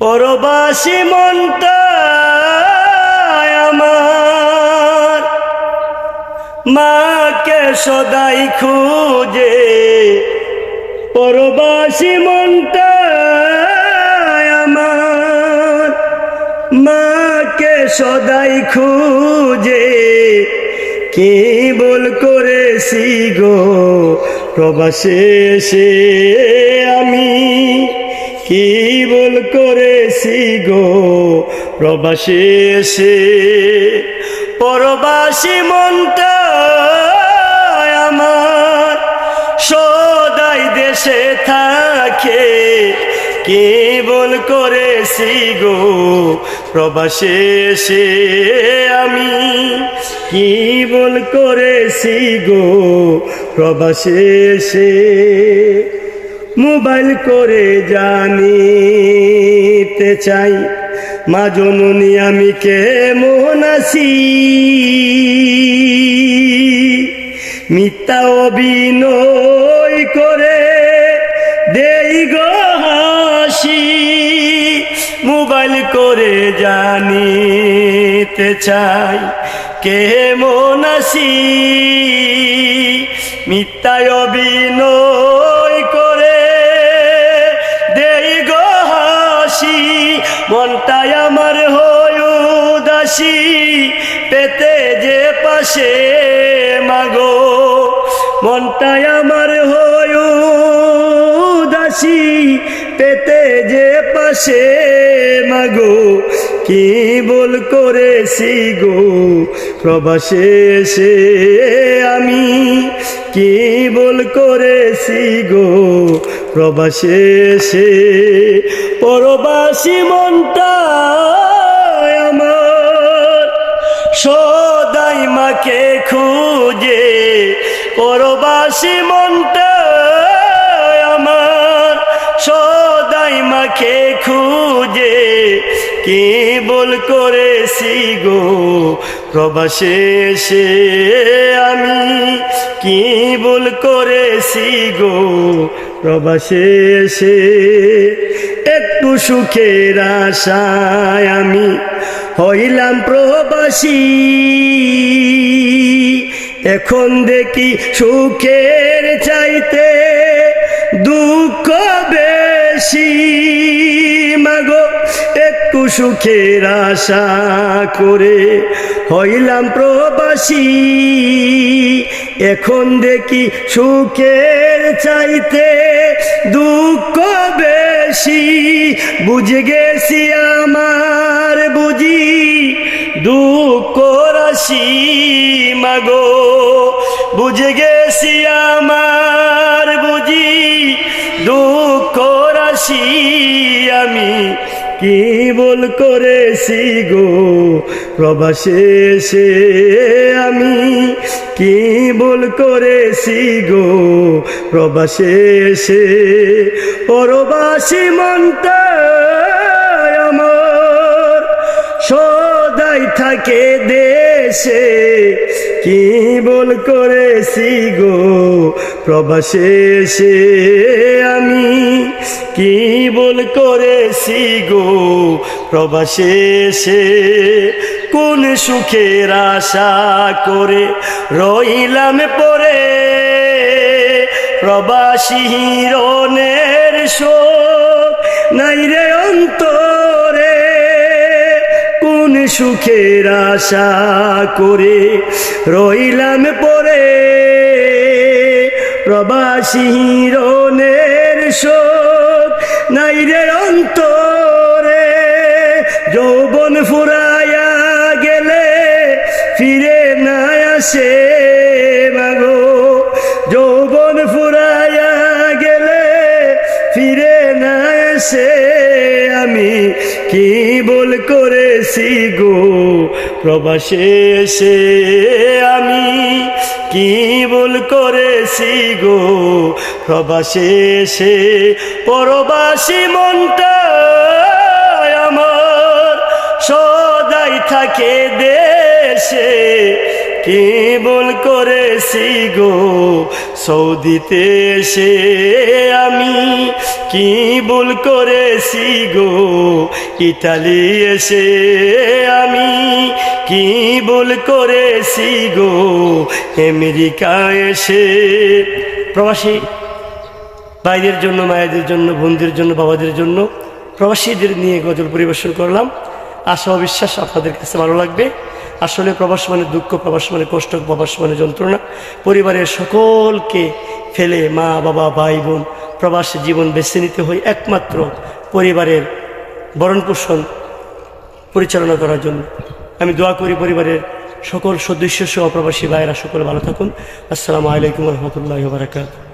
পরবাসী মনটা আমার। মাকে সদাই খুঁজে পরবাসী মনটা আমার। মাকে সদাই খুঁজে কে বল করেছি গো? প্রবাসে সে আমি কি বল করেছি গো? প্রবাসে সে পরবাসী মনটা আমার সদাই দেশে থাকে। কেবল করেছি গো? প্রবাসে সে আমি কি বল করেছি গো? প্রবাসে সে মোবাইল করে জানিতে চাই। মা জননী, আমি কে আছি? মিথ্যা অভিনয় করে দেই গো হাসি। মোবাইল করে জানিতে চাই কে আছি? মিথ্যা অভিনয় মনটাই আমার হয় উদাসী, পেতে যে পাশে মাগো। মনটাই আমার হয় উদাসী, পেতে যে পাশে মাগো। কি বল করেছি গো? প্রবাসে সে আমি কি বল করেছি গো? প্রবাসে সে পরবাসী মনটা আমার সদাই মাকে খুঁজে পরবাসী মনটা আমার সদাই মাকে খুঁজে কি বল করেছি গো? প্রবাসে সে আমি কি বল করেছি গো? প্রবাসে সে একটু সুখের আশায় আমি হইলাম প্রবাসী। এখন দেখি সুখের চাইতে দুঃখ বেশি। মাগো, একটু সুখের আশা করে হইলাম প্রবাসী। এখন দেখি সুখের চাইতে দুঃখ বেশি। বুঝে গেছি আমার বুঝি দুঃখ রাশি, মাগো। বুঝে গেছি আমার বুঝি দুঃখ রাশি আমি। কি বল করেছি গো? প্রবাসে সে আমি কি বল করেছি গো? প্রবাসে সে পরবাসী মন্ত্র আমার সদাই থাকে দেশে? কি বল করেছি গো? প্রবাসে সে আমি কি বল করেছি গো? প্রবাসে সে কোন সুখের আশা করে রইলাম পরে? প্রবাসী হিরণের শোক নাই রে সুখের আশা করে রইলাম পরে। প্রবাসী হিরণের শোক নাই রে অন্তরে। যৌবন ফুরায়া গেলে ফিরে না আসে মাগো। যৌবন ফুরায়া গেলে ফিরে না আসে কি বল করেছি গো? প্রবাসে সে আমি কি বল করেছি গো? প্রবাসে সে পরবাসী মনটা আমার সদাই থাকে দেশে। কি ভুল করেছি গো? সৌদিতে এসে আমি কি ভুল করেছি গো? ইটালি এসে আমি কি ভুল করেছি গো? আমেরিকা এসে প্রবাসী ভাইদের জন্য, মায়েদের জন্য, বোনদের জন্য, বাবাদের জন্য প্রবাসীদের নিয়ে গজল পরিবেশন করলাম। আশা অবিশ্বাস আপনাদের কাছে ভালো লাগবে। আসলে প্রবাস মানে দুঃখ, প্রবাস মানে কষ্ট, প্রবাস মানে যন্ত্রণা। পরিবারের সকলকে ফেলে মা, বাবা, ভাই, বোন, প্রবাসী জীবন বেছে নিতে হয় একমাত্র পরিবারের বরণ পোষণ পরিচালনা করার জন্য। আমি দোয়া করি পরিবারের সকল সদস্য সহ প্রবাসী ভাইয়েরা সকলে ভালো থাকুন। আসসালামু আলাইকুম রহমতুল্লাহ বারাকাত